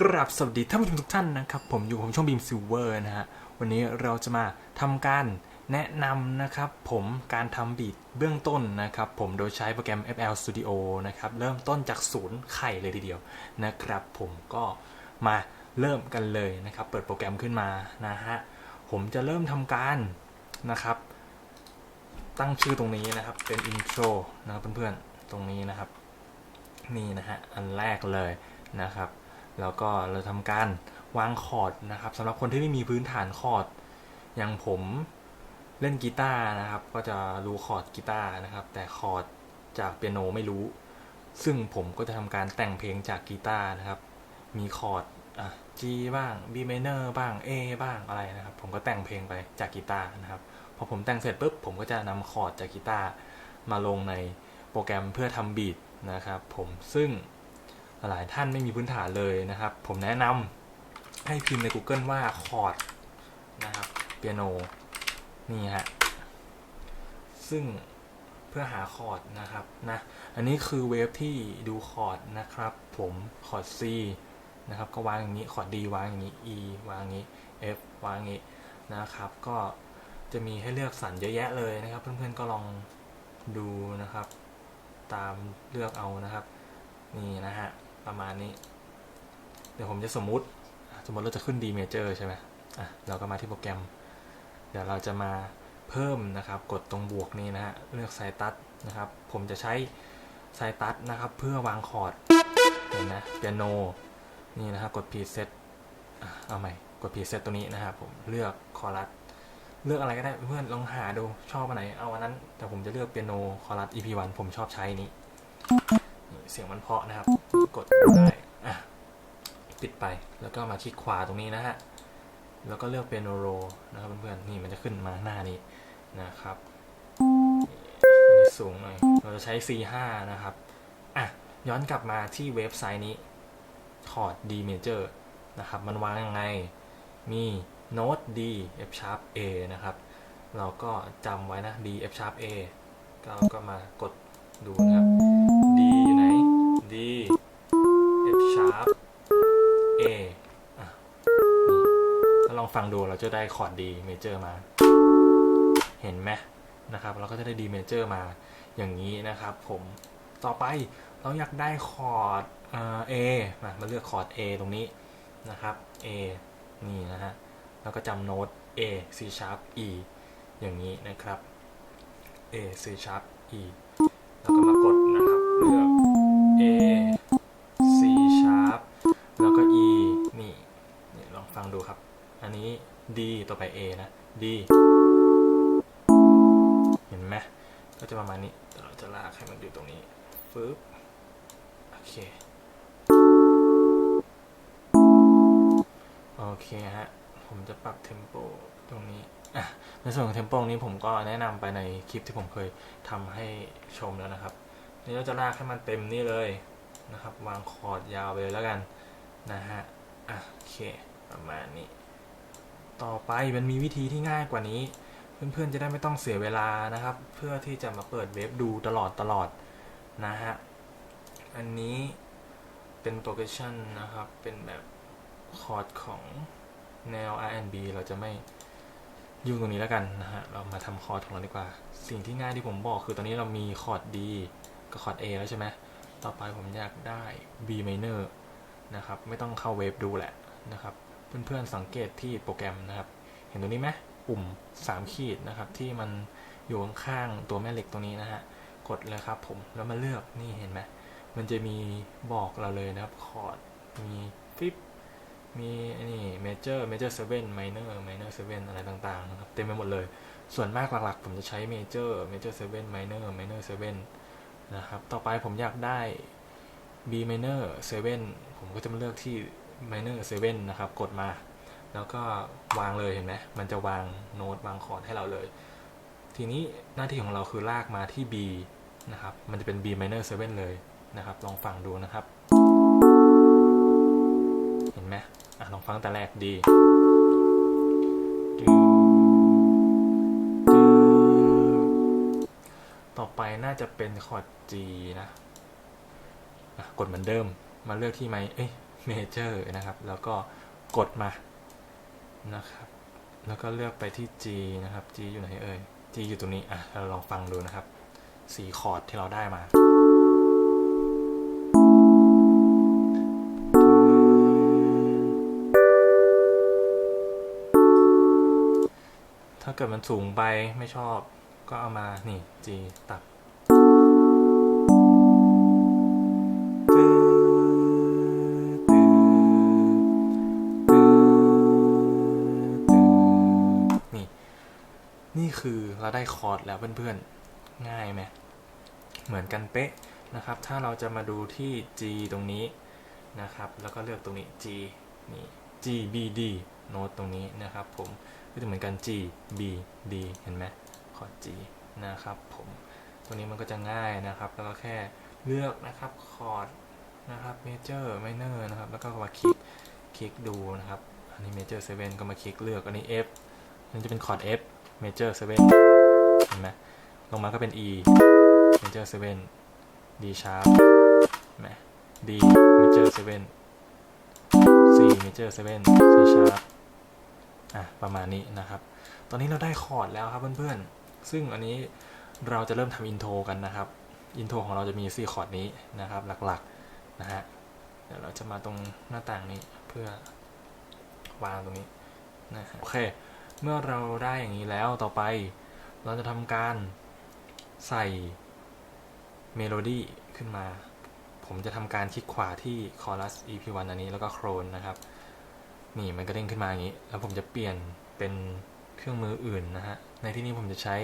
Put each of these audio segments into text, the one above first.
กราบสวัสดีท่านผู้ชมทุกท่านนะครับ ผมอยู่ผมช่องบีมซิลเวอร์นะฮะ วันนี้เราจะมาทำการแนะนำนะครับ ผมการทำบีทเบื้องต้นนะครับ ผมโดยใช้โปรแกรม FL Studio นะครับ เริ่มต้นจากศูนย์ไข่เลยทีเดียวนะครับ ผมก็มาเริ่มกันเลยนะครับ เปิดโปรแกรมขึ้นมานะฮะ ผมจะเริ่มทำการนะครับ ตั้งชื่อตรงนี้นะครับ เป็นอินโทรนะครับเพื่อนๆตรงนี้นะครับ นี่นะฮะอันแรกเลยนะครับ แล้วก็เราทำการวางคอร์ดนะครับสำหรับคนที่ไม่มีพื้นฐานคอร์ดอย่างผมเล่นกีตาร์นะครับ ก็จะรู้คอร์ดกีตาร์นะครับ แต่คอร์ดจากเปียโนไม่รู้ ซึ่งผมก็จะทำการแต่งเพลงจากกีตาร์นะครับ มีคอร์ดอะ G บ้าง B minor บ้าง A บ้างอะไรนะครับ ผมก็แต่งเพลงไปจากกีตาร์นะครับพอผมแต่งเสร็จปุ๊บผมก็จะนำคอร์ดจากกีตาร์มาลงในโปรแกรมเพื่อทำบีทนะครับ ผมซึ่ง หลายท่านไม่มีพื้นฐานเลยนะครับ ผมแนะนำให้พิมพ์ใน Google ว่าคอร์ดนะครับเปียโนนี่ฮะซึ่งเพื่อหาคอร์ดนะครับนะอันนี้คือเวฟที่ดูคอร์ดนะครับ ผมคอร์ด C นะครับก็วางอย่างนี้คอร์ด D วางอย่างนี้ E วางอย่างนี้ F วางอย่างนี้นะครับ ก็จะมีให้เลือกสรรเยอะแยะเลยนะครับ เพื่อนๆก็ลองดูนะครับ ตามเลือกเอานะครับ นี่นะฮะ ประมาณนี้ เดี๋ยวผมจะสมมุติ สมมติเราจะขึ้น D major ใช่ไหมอะเราก็มาที่โปรแกรม เดี๋ยวเราจะมาเพิ่มนะครับ กดตรงบวกนี้นะฮะ เลือกไซตัสนะครับ ผมจะใช้ไซตัสนะครับ เพื่อวางคอร์ด เห็นนะเปียโน นี่นะครับ กด preset เอาใหม่ กด preset ตัวนี้นะครับ ผมเลือกคอรัส เลือกอะไรก็ได้เพื่อนลองหาดูชอบอันไหน เอาอันนั้น แต่ผมจะเลือกเปียโนคอรัส EP1 ผมชอบใช้นี้ เสียงมันเพาะนะครับ กดได้อะปิดไปแล้วก็มาคลิกขวาตรงนี้นะฮะ แล้วก็เลือกเป็นโรนะครับเพื่อนๆนี่มันจะขึ้นมาหน้านี้นะครับนี่สูงหน่อยเราจะใช้ C5 นะครับอะย้อนกลับมาที่เว็บไซต์นี้คอร์ด D major นะครับ มันวางยังไงมีโน้ต D F sharp A นะครับ เราก็จำไว้นะ D F sharp A ก็เราก็มากดดูนะครับ D F sharp A อะถ้าลองฟังดูเราจะได้คอร์ด D major มา เห็นไหมนะครับ เราก็จะได้ D major มาอย่างนี้นะครับ ผมต่อไปเราอยากได้คอร์ดอ่า A มามาเลือกคอร์ด A ตรงนี้นะครับ A นี่นะฮะแล้วก็จำโน้ต A C sharp E อย่างนี้นะครับ A C sharp E แล้วก็มากดนะครับเลือก นี้ D ต่อไป A นะ D เห็นไหมก็จะประมาณนี้เราจะลากให้มันอยู่ตรงนี้ฟึบโอเค โอเคฮะ ผมจะปรับเทมโปตรงนี้ในส่วนของเทมโปนี้ผมก็แนะนำไปในคลิปที่ผมเคยทำให้ชมแล้วนะครับนี่เราจะลากให้มันเต็มนี่เลยนะครับ วางคอร์ดยาวไปเลยแล้วกันนะฮะ โอเค ประมาณนี้ ต่อไปมันมีวิธีที่ง่ายกว่านี้ เพื่อนๆจะได้ไม่ต้องเสียเวลานะครับ เพื่อที่จะมาเปิดเว็บดูตลอดตลอดนะฮะอันนี้เป็นโปรเกชันนะครับ เป็นแบบคอร์ดของแนว R&B เราจะไม่ยุ่งตรงนี้แล้วกันนะฮะ เรามาทำคอร์ดของเราดีกว่า สิ่งที่ง่ายที่ผมบอกคือตอนนี้เรามีคอร์ด D กับคอร์ด A แล้วใช่ไหม ต่อไปผมอยากได้ B minor นะครับ ไม่ต้องเข้าเว็บดูแหละนะครับ เพื่อนๆสังเกตที่โปรแกรมนะครับ เห็นตรงนี้ไหมปุ่ม 3 ขีดนะครับ ที่มันอยู่ข้างๆตัวแม่เหล็กตรงนี้นะฮะกดเลยครับผมแล้วมาเลือกนี่เห็นไหมมันจะมีบอกเราเลยนะครับคอร์ดมีฟิปมีอ้นี่เมเจอร์เมเจอร์เซเว่นไมเนอร์ไมเนอร์เซเว่นอะไรต่างๆนะครับเต็มไปหมดเลย ส่วนมากหลักๆ ผมจะใช้เมเจอร์เมเจอร์เซเว่นไมเนอร์ไมเนอร์เซเว่นนะครับ ต่อไปผมอยากได้ B minor 7 ผมก็จะมาเลือกที่ minor 7นะครับ กดมา แล้วก็วางเลยเห็นไหมมันจะวางโน้ตวางคอร์ดให้เราเลย ทีนี้หน้าที่ของเราคือลากมาที่ B นะครับ มันจะเป็น B minor 7เลยนะครับ ลองฟังดูนะครับ เห็นไหมอะลองฟังแต่แรกดีต่อไปน่าจะเป็นคอร์ด G นะะกดเหมือนเดิม มาเลือกที่ไมเอ้ย เมเจอร์นะครับ แล้วก็กดมานะครับ แล้วก็เลือกไปที่ G นะครับ G อยู่ไหนเอ่ย G อยู่ตรงนี้อะเราลองฟังดูนะครับสีคอร์ดที่เราได้มาถ้าเกิดมันสูงไปไม่ชอบก็เอามานี่ G ตัด นี่คือเราได้คอร์ดแล้วเพื่อนๆ ง่ายไหมเหมือนกันเป๊ะนะครับ ถ้าเราจะมาดูที่ G ตรงนี้นะครับ แล้วก็เลือกตรงนี้ G นี่ G B D โน้ตตรงนี้นะครับผม ก็จะเหมือนกัน G B D เห็นไหมคอร์ด G นะครับผมตัวนี้มันก็จะง่ายนะครับ แล้วก็แค่เลือกนะครับคอร์ดนะครับเมเจอร์ไมเนอร์นะครับ แล้วก็มาคลิกคลิกดูนะครับ อันนี้เมเจอร์เซเว่นก็มาคลิกเลือก อันนี้ F อันนี้จะเป็นคอร์ด F เมเจอร์เซเว่นเห็นไหมลงมาก็เป็น E major 7 D sharp เห็นไหม D major 7 C major 7 C sharp อะประมาณนี้นะครับ ตอนนี้เราได้คอร์ดแล้วครับเพื่อนๆ ซึ่งอันนี้เราจะเริ่มทำอินโทรกันนะครับอินโทรของเราจะมี4คอร์ดนี้นะครับ หลักๆนะฮะเดี๋ยวเราจะมาตรงหน้าต่างนี้เพื่อวางตรงนี้นะฮะโอเค เมื่อเราได้อย่างนี้แล้วต่อไป เราจะทำการใส่เมโลดี้ขึ้นมา ผมจะทำการคลิกขวาที่คอรัส EP1 อันนี้แล้วก็โครนนะครับ นี่มันก็เด้งขึ้นมาอย่างนี้ แล้วผมจะเปลี่ยนเป็นเครื่องมืออื่นนะฮะ ในที่นี้ผมจะใช้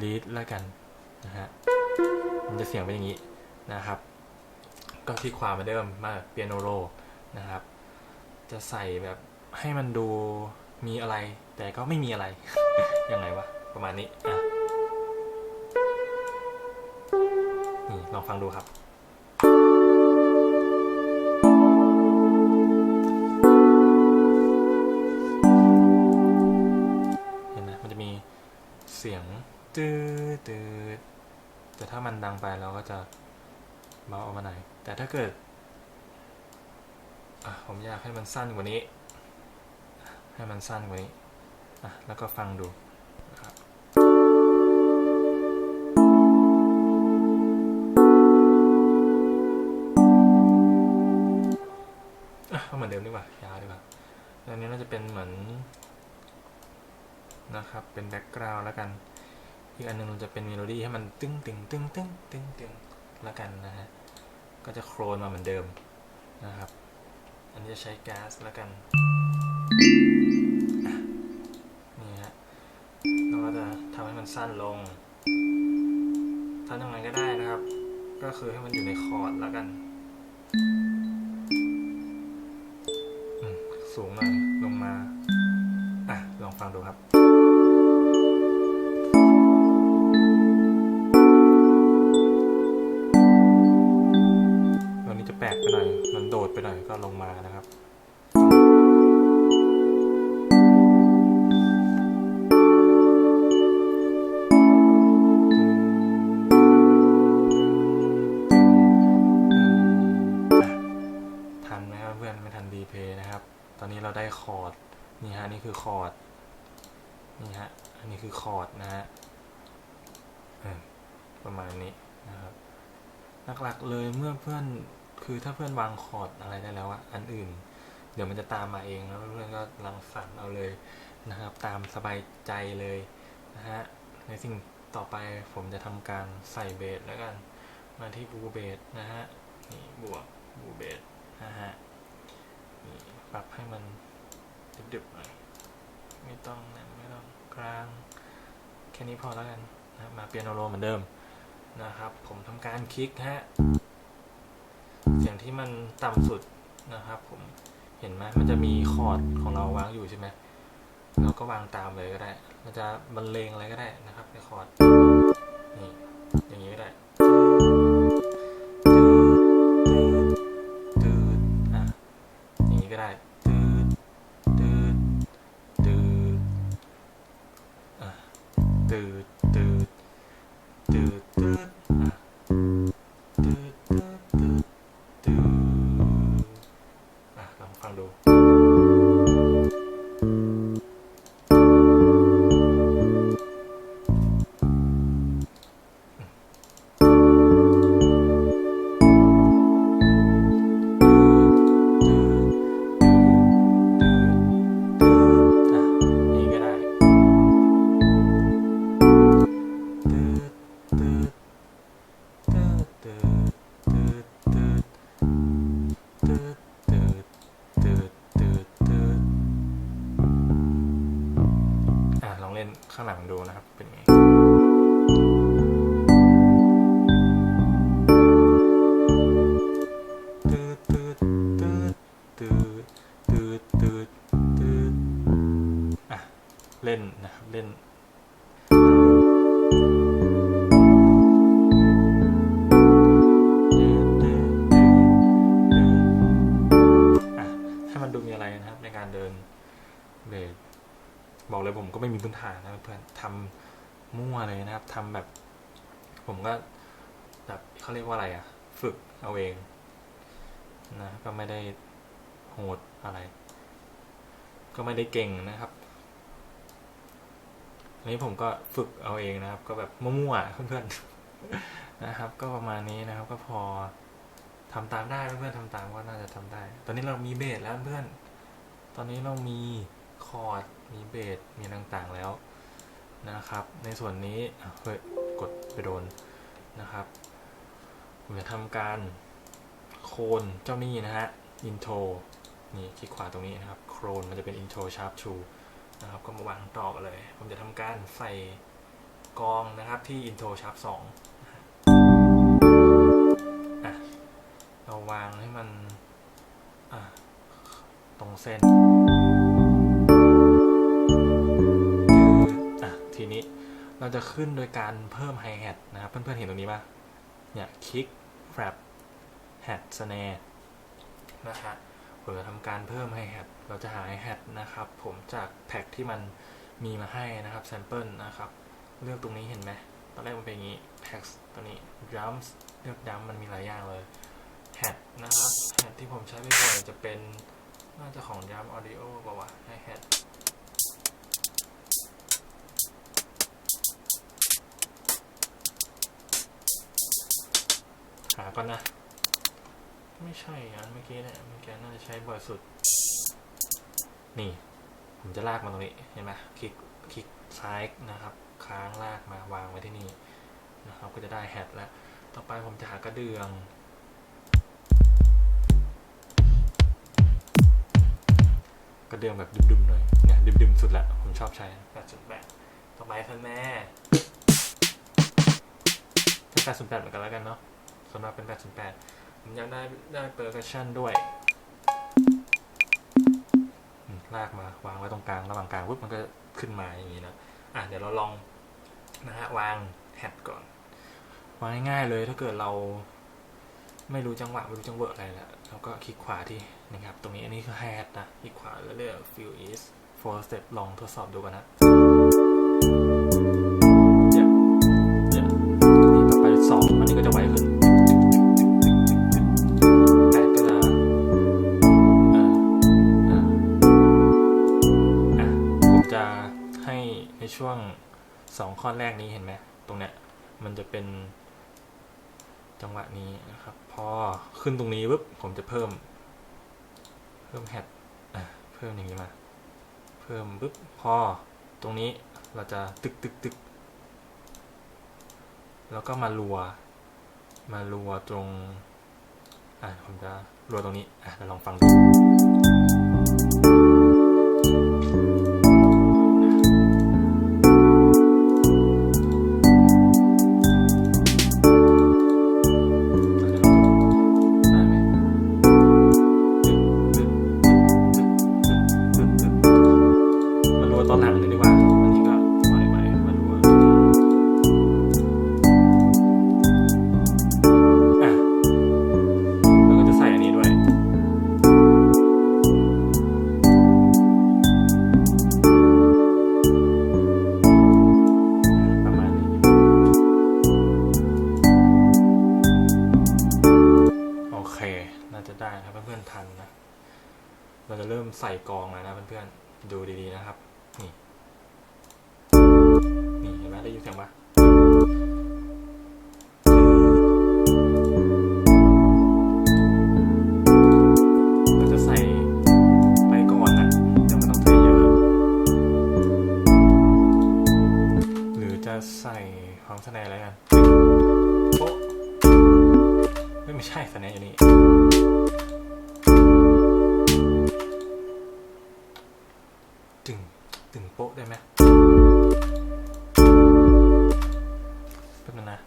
lead แล้วกันนะฮะ มันจะเสียงเป็นอย่างนี้นะครับ ก็คลิกขวาเหมาเดิมมาเปียโนโรนะครับ จะใส่แบบให้มันดู มีอะไร แต่ก็ไม่มีอะไร ยังไงวะ ประมาณนี้อะนี่ลองฟังดูครับเห็นไหมมันจะมีเสียงตืดตืดแต่ถ้ามันดังไปเราก็จะเบาออกมาหน่อย แต่ถ้าเกิด ผมอยากให้มันสั้นกว่านี้ ให้มันสั้นกว่านี้อะแล้วก็ฟังดูนะครับอะก็เหมือนเดิมดีกว่ายาวดีกว่าอันนี้น่าจะเป็นเหมือนนะครับ เป็นแบ็กกราวด์แล้วกัน อีกอันหนึงจะเป็นเมโลดี้ให้มันตึ้งตึงตึ้งตึ้งตึ้งตึ้งแล้วกันนะฮะ ก็จะโครนมาเหมือนเดิมนะครับ อันนี้จะใช้แก๊สแล้วกัน นี่ฮะเราก็จะทำให้มันสั้นลงทำยังไงก็ได้นะครับ ก็คือให้มันอยู่ในคอร์ดแล้วกันสูงหน่อยลงมา อะ ลองฟังดูครับวันนี้จะแปลกไปหน่อย มันโดดไปหน่อยก็ลงมานะครับ ดนะฮะประมาณนี้นะครับหลักๆเลยเมื่อเพื่อนคือถ้าเพื่อนวางคอร์ดอะไรได้แล้วอะอันอื่น เดี๋ยวมันจะตามมาเองแล้วเพื่อนก็รังสรรค์เอาเลยนะครับ ตามสบายใจเลยนะฮะในสิ่งต่อไปผมจะทำการใส่เบสแล้วกัน มาที่บูเบสนะฮะนี่บวกบูเบสนะฮะนี่ปรับให้มันดึบๆหน่อยไม่ต้องนะไม่ต้องกลาง ค่นี้พอแล้วกันนะมาเปียโนโรเหมือนเดิมนะครับ ผมทำการคลิกฮะเสียงที่มันต่ำสุดนะครับ ผมเห็นไหมมันจะมีคอร์ดของเราวางอยู่ใช่ไหมเราก็วางตามเลยก็ได้มันจะบรรเลงอะไรก็ได้นะครับในคอร์ดนี่อย่างนี้ก็ได้ตืดอะอย่างนี้ก็ได้ ตืดตืดตืดตืดอะตืดตืดตืดตืดฟังดู ฐานนะเพื่อนทำมั่วเลยนะครับทำแบบ ผมก็แบบเขาเรียกว่าอะไรอะฝึกเอาเองนะก็ไม่ได้โหดอะไร ก็ไม่ได้เก่งนะครับอันนี้ผมก็ฝึกเอาเองนะครับ ก็แบบมั่วๆเพื่อนๆนะครับ ก็ประมาณนี้นะครับ ก็พอทำตามได้เพื่อนๆทำตามก็น่าจะทำได้ ตอนนี้เรามีเบสแล้วเพื่อน ตอนนี้เรามีคอร์ด มีเบสมีต่างๆแล้วนะครับ ในส่วนนี้เฮ้ยกดไปโดนนะครับผมจะทำการโคนเจ้านี่นะฮะ intro นี่คลิกขวาตรงนี้นะครับ โครนมันจะเป็น intro sharp to นะครับก็มาวางต่อกันเลย ผมจะทำการใส่กองนะครับที่ intro sharp 2นะฮะอะเราวางให้มันตรงเส้น ทีนี้เราจะขึ้นโดยการเพิ่มไฮแฮทนะครับ เพื่อนๆเห็นตรงนี้ป่ะ เนี่ยคลิก flap แฮทสแนร์นะฮะผมจะทำการเพิ่มให้แฮทเราจะหาไฮแฮทนะครับ ผมจากแพ็กที่มันมีมาให้นะครับแซมเปิลนะครับ เลือกตรงนี้เห็นไหมตอนแรกมันเป็นอย่างนี้แท็กตัวนี้ drums เลือกดัมมันมีหลายอย่างเลยแฮทนะครับแฮทที่ผมใช้บ่อยๆจะเป็นน่าจะของ drum audio ป่าวะไฮแฮท หาก่อนนะ ไม่ใช่อันเมื่อกี้เนี่ยเมื่อกี้น่าจะใช้บ่อยสุด นี่ ผมจะลากมาตรงนี้เห็นไหมคลิกคลิกซ้ายนะครับ ค้างลากมาวางไว้ที่นี่นะครับก็จะได้แฮทแล้ว ต่อไปผมจะหากระเดื่องกระเดื่องแบบดึมๆหน่อยเนี่ยดึมๆสุดละ ผมชอบใช้แปดสุดแปดต่อไปท่านแม่เป็นแปดสุดแปดเหมือนกันแล้วกันเนาะ สำหรับเป็นแปดสุดแปดผมอยากได้ได้เปอร์คัชชันด้วยลากมาวางไว้ตรงกลาง ระหว่างกลางปุ๊บมันก็ขึ้นมาอย่างนี้นะ อะเดี๋ยวเราลองนะฮะวางแฮทก่อน วางง่ายๆเลยถ้าเกิดเราไม่รู้จังหวะไม่รู้จังเวอร์อะไรแล้วเราก็คลิกขวาที่นะครับ ตรงนี้อันนี้คือแฮทนะ คลิกขวาแล้วเลือก fill is four step ลองทดสอบดูกันนะ ข้อแรกนี้เห็นไหมตรงเนี้ยมันจะเป็นจังหวะนี้นะครับ พอขึ้นตรงนี้ปุ๊บผมจะเพิ่ม เพิ่มแฮทอะเพิ่มอย่างนี้มา เพิ่มปุ๊บพอตรงนี้เราจะตึกตึกตึกแล้วก็มารัว มารัวตรง อะผมจะรัวตรงนี้ อะเราลองฟังดู สแนร์อยู่นี่ตึงตึงโป๊ะได้ไหมแป๊บนึงนะ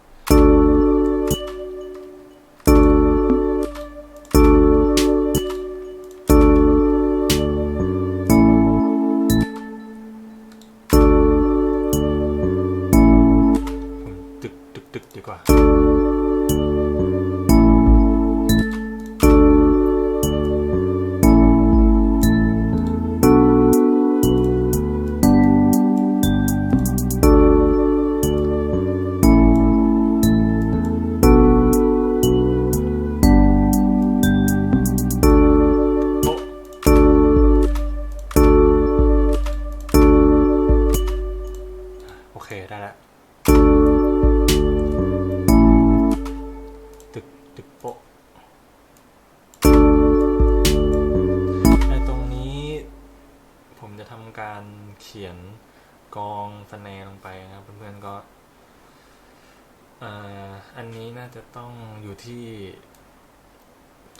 ได้แล้วตึกตึกโปะไอตรงนี้ ผมจะทำการเขียนกองสแนลงไปนะครับ เพื่อนๆก็อันนี้น่าจะต้องอยู่ที่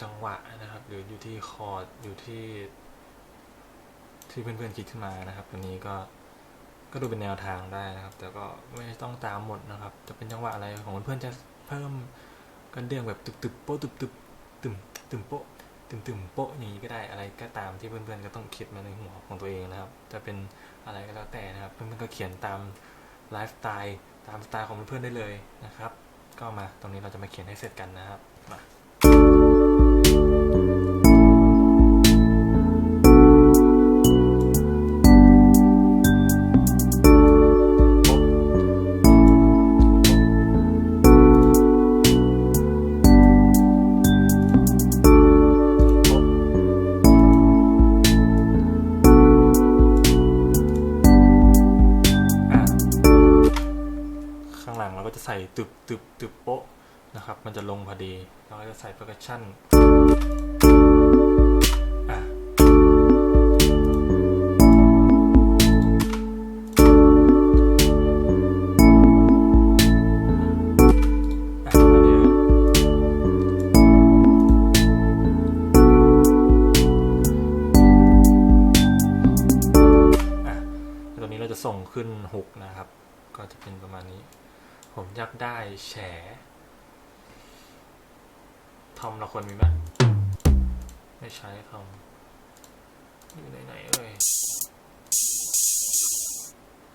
จังหวะนะครับ หรืออยู่ที่คอร์ดอยู่ที่ที่เพื่อนๆคิดขึ้นมานะครับ อันนี้ก็ ก็ดูเป็นแนวทางได้นะครับ แต่ก็ไม่ต้องตามหมดนะครับ จะเป็นจังหวะอะไรของเพื่อนจะเพิ่มกันเดืองแบบตึบตึบๆโป๊ตึบตึบตึมตึมโป๊ตึมตึมโป๊อย่างนี้ก็ได้อะไรก็ตามที่เพื่อนๆก็ต้องคิดมาในหัวของตัวเองนะครับ จะเป็นอะไรก็แล้วแต่นะครับ เพื่อนๆก็เขียนตามไลฟ์สไตล์ตามสไตล์ของเพื่อนๆได้เลยนะครับ ก็มาตรงนี้เราจะมาเขียนให้เสร็จกันนะครับมา แฉทำเราควรมีไหมไม่ใช้ทำอยู่ไหนๆเอ่ย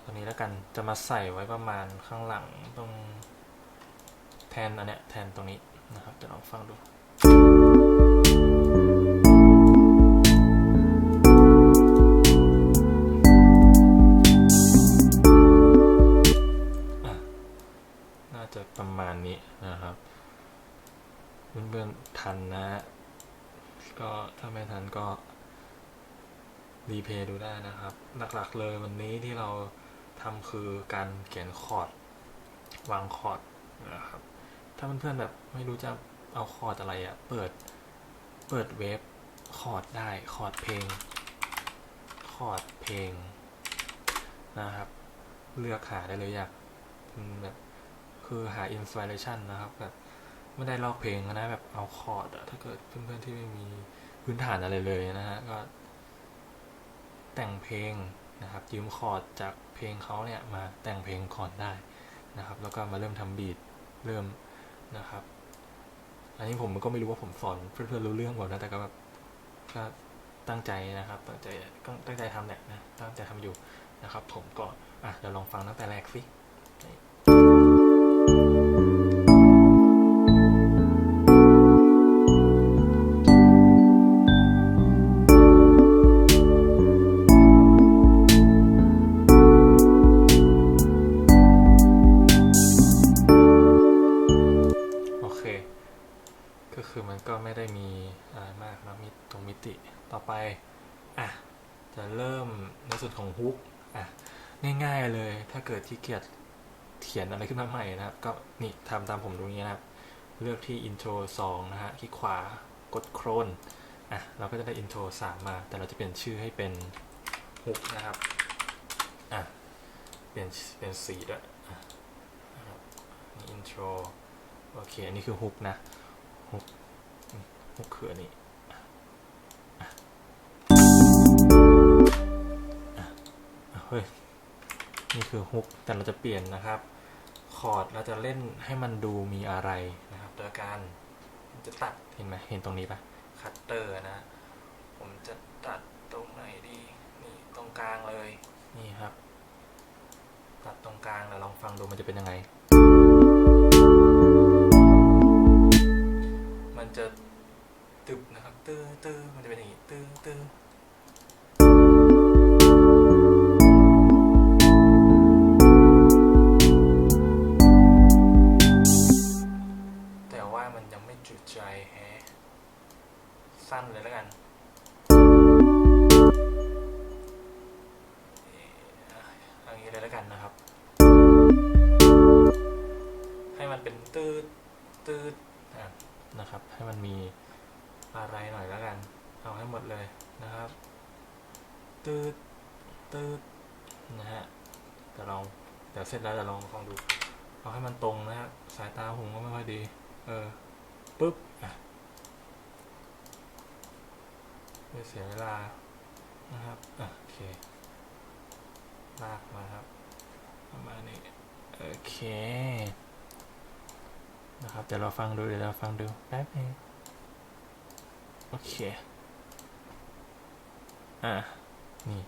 ตัวนี้แล้วกันจะมาใส่ไว้ประมาณข้างหลังตรงแทนอันเนี้ยแทนตรงนี้นะครับจะลองฟังดู รีเพย์ดูได้นะครับ หลักๆเลยวันนี้ที่เราทำคือการเขียนคอร์ด วางคอร์ดนะครับ ถ้าเพื่อนๆแบบไม่รู้จะเอาคอร์ดอะไรอะ่ะเปิด เปิดเว็บคอร์ดได้คอร์ดเพลง คอร์ดเพลงนะครับ เลือกหาได้เลยอยากแบบคือหาอินส i r เ t ชันนะครับแบบไม่ได้ลอกเพลงนะแบบเอาคอร์ดถ้าเกิดเพื่อนๆที่ไม่มีพื้นฐานอะไรเลยนะฮะก็ แต่งเพลงนะครับยืมคอร์ดจากเพลงเขาเนี่ยมาแต่งเพลงก่อนได้นะครับแล้วก็มาเริ่มทำบีทเริ่มนะครับ อันนี้ผมก็ไม่รู้ว่าผมสอนเพื่อนๆรู้เรื่องหมดนะแต่ก็แบบก็ตั้งใจนะครับตั้งใจตั้งใจทำแหละนะตั้งใจทำอยู่นะครับ ผมก็อะเดี๋ยวลองฟังตั้งแต่แรกสิโอ มิติ ต่อไป อะ จะเริ่มในส่วนของฮุก อะ ง่ายๆเลย ถ้าเกิดที่เกียจเขียนอะไรขึ้นมาใหม่นะครับ ก็นี่ทำตามผมตรงนี้นะครับ เลือกที่ intro 2นะฮะ คลิกขวากดโครน อะ เราก็จะได้ intro 3มา แต่เราจะเปลี่ยนชื่อให้เป็นฮุกนะครับ อะ เปลี่ยนเป็นสีด้วยอะนะครับนี่ intro โอเค อันนี้คือฮุกนะ ฮุก ฮุกคืออันนี้ เฮ้ย นี่คือฮุก แต่เราจะเปลี่ยนนะครับ คอร์ดเราจะเล่นให้มันดูมีอะไรนะครับโดยการผมจะตัด เห็นไหมเห็นตรงนี้ปะคัตเตอร์นะ ผมจะตัดตรงไหนดี นี่ตรงกลางเลย นี่ครับ ตัดตรงกลางแล้วลองฟังดูมันจะเป็นยังไง แล้วเดี๋ยวลองฟังดูเอาให้มันตรงนะฮะสายตาผมก็ไม่ค่อยดี เออปุ๊บอะไม่เสียเวลานะครับอะโอเคลากมาครับประมาณนี้โอเคนะครับเดี๋ยวเราฟังดูเดี๋ยวเราฟังดูแป๊บนึงโอเคอะนี่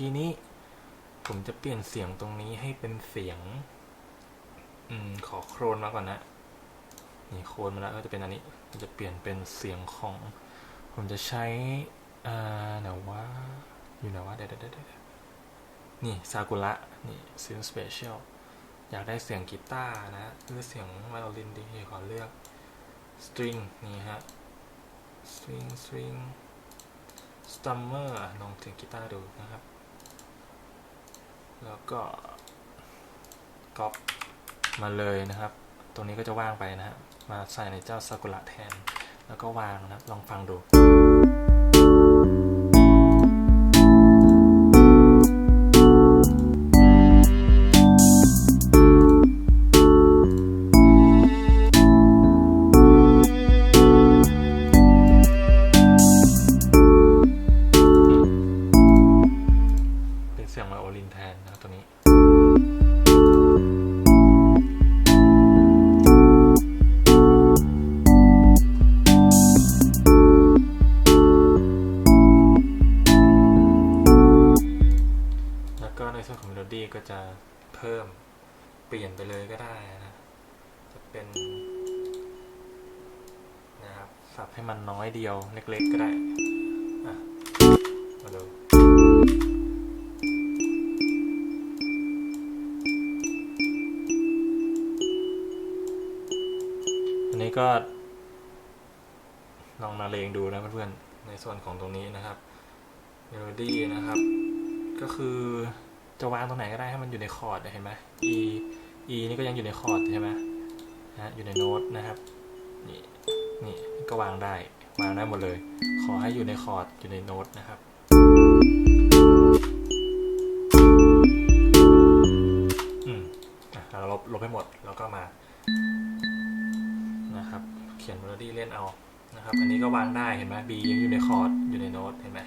ทีนี้ผมจะเปลี่ยนเสียงตรงนี้ให้เป็นเสียง อืม ขอโครนมาก่อนนะ นี่โครนมาแล้วก็จะเป็นอันนี้มันจะเปลี่ยนเป็นเสียงของ ผมจะใช้อ่าเดี๋ยวว่า อยู่ไหนว่าเดี๋ยวเดี๋ยวเดี๋ยวนี่ซากุระ นี่ซินสเปเชียล อยากได้เสียงกีตาร์นะหรือเสียงไวโอลินดีขอเลือกสตริงนี่ฮะสวิงสวิงสตัมเมอร์ลองเสียงกีตาร์ดูนะครับ แล้วก็ก๊อปมาเลยนะครับ ตรงนี้ก็จะว่างไปนะฮะมาใส่ในเจ้าซากุระแทน แล้วก็วางนะครับ ลองฟังดู สับให้มันน้อยเดียวเล็กๆก็ได้อะมาดูอันนี้ก็ลองนาเลงดูนะเพื่อนๆในส่วนของตรงนี้นะครับเมโลดี้นะครับ ก็คือจะวางตรงไหนก็ได้ให้มันอยู่ในคอร์ดเห็นไหม E E นี่ก็ยังอยู่ในคอร์ดใช่ไหมฮะอยู่ในโน้ตนะครับนี่ นี่ก็วางได้ วางได้หมดเลย ขอให้อยู่ในคอร์ดอยู่ในโน้ตนะครับอืมอะเราลบลบให้หมดแล้วก็มานะครับ เขียนเมโลดี้เล่นเอานะครับ อันนี้ก็วางได้เห็นไหม B ยังอยู่ในคอร์ดอยู่ในโน้ตเห็นไหม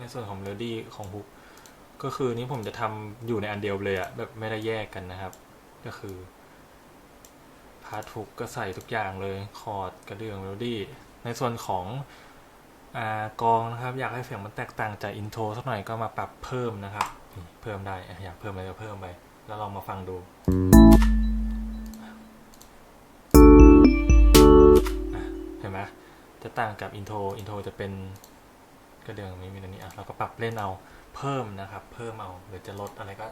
ในส่วนของเมโลดี้ของฮุกก็คือนี้ผมจะทำอยู่ในอันเดียวเลยอะแบบไม่ได้แยกกันนะครับ ก็คือพาร์ทฮุกก็ใส่ทุกอย่างเลยคอร์ดกระเดื่องเมโลดี้ในส่วนของอากองนะครับ อยากให้เสียงมันแตกต่างจากอินโทรสักหน่อยก็มาปรับเพิ่มนะครับ เพิ่มได้อยากเพิ่มอะไรก็เพิ่มไป แล้วลองมาฟังดูเห็นไหมจะต่างกับอินโทรอินโทรจะเป็น กระเดื่องไม่มีตรงนี้อะเราก็ปรับเล่นเอาเพิ่มนะครับ เพิ่มเอาหรือจะลดอะไรก็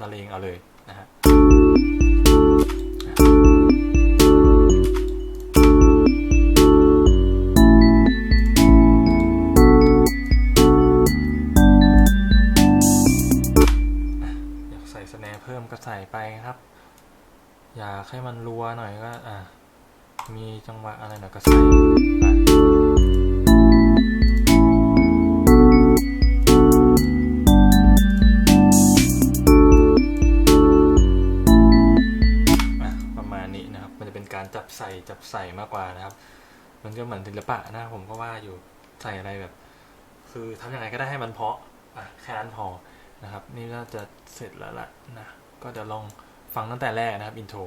ละเลงเอาเลยนะฮะอยากใส่สแนร์เพิ่มก็ใส่ไปครับ อยากให้มันรัวหน่อยก็อะมีจังหวะอะไรหน่อยก็ใส่ไป ใส่จับใส่มากกว่านะครับ มันก็เหมือนศิลปะนะผมก็ว่าอยู่ใส่อะไรแบบ คือทำยังไงก็ได้ให้มันเพาะอะแค่นั้นพอนะครับ นี่ก็จะเสร็จแล้วล่ะนะก็เดี๋ยวลองฟังตั้งแต่แรกนะครับอินโทร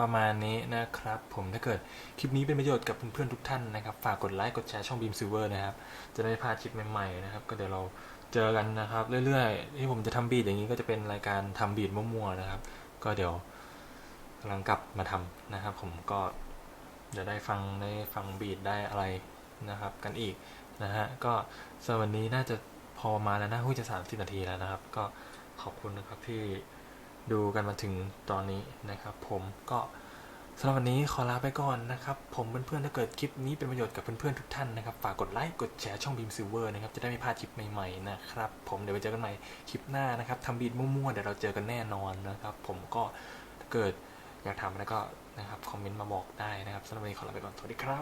ประมาณนี้นะครับ ผมถ้าเกิดคลิปนี้เป็นประโยชน์กับเพื่อนๆทุกท่านนะครับ ฝากกดไลค์กดแชร์ช่องบีมซิเวอร์นะครับ จะได้พาคลิปใหม่ๆนะครับ ก็เดี๋ยวเราเจอกันนะครับ เรื่อยๆ ที่ผมจะทำบีทอย่างนี้ก็จะเป็นรายการทำบีทมั่วๆนะครับ ก็เดี๋ยวกำลังกลับมาทำนะครับ ผมก็จะได้ฟังได้ฟังบีทได้อะไรนะครับ กันอีกนะฮะก็สำหรับวันนี้น่าจะพอมาแล้วนะหุ้ยจะสามสิบนาทีแล้วนะครับ ก็ขอบคุณนะครับที่ ดูกันมาถึงตอนนี้นะครับ ผมก็สำหรับวันนี้ขอลาไปก่อนนะครับ ผมเพื่อนๆถ้าเกิดคลิปนี้เป็นประโยชน์กับเพื่อนๆทุกท่านนะครับ ฝากกดไลค์กดแชร์ช่องบีมซิลเวอร์นะครับ จะได้ไม่พลาดคลิปใหม่ๆนะครับ ผมเดี๋ยวไปเจอกันใหม่คลิปหน้านะครับทำบีทมั่วๆเดี๋ยวเราเจอกันแน่นอนนะครับ ผมก็ถ้าเกิดอยากทำอะไรก็นะครับคอมเมนต์มาบอกได้นะครับสำหรับวันนี้ขอลาไปก่อนสวัสดีครับ